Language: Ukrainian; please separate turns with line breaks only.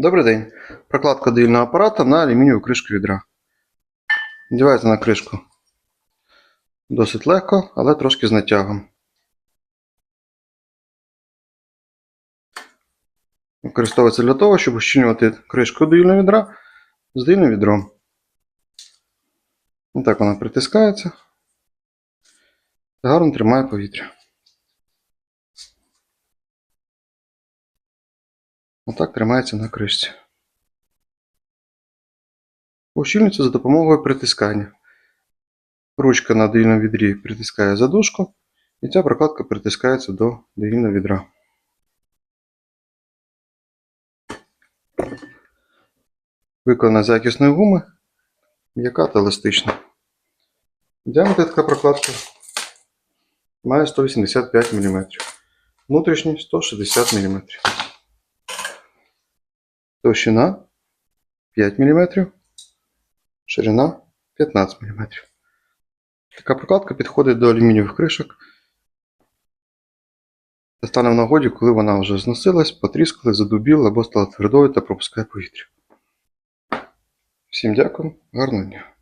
Добрий день. Прокладка доїльного апарата на алюмінієву кришку відра. Вдівається на кришку досить легко, але трошки з натягом. Використовується для того, щоб ущільнювати кришку доїльного відра з доїльним відром. І так вона притискається гарно тримає повітря. Отак тримається на кришці. Ущільнюється за допомогою притискання. Ручка на доїльному відрі притискає задушку, і ця прокладка притискається до доїльного відра. Виконана з якісної гуми, м'яка та еластична. Діаметр така прокладка має 185 мм. Внутрішній 160 мм. Товщина 5 мм, ширина 15 мм. Така прокладка підходить до алюмінієвих кришок. Та стане в нагоді, коли вона вже зносилась, потріскала, задубіла або стала твердою та пропускає повітря. Всім дякую, гарного дня!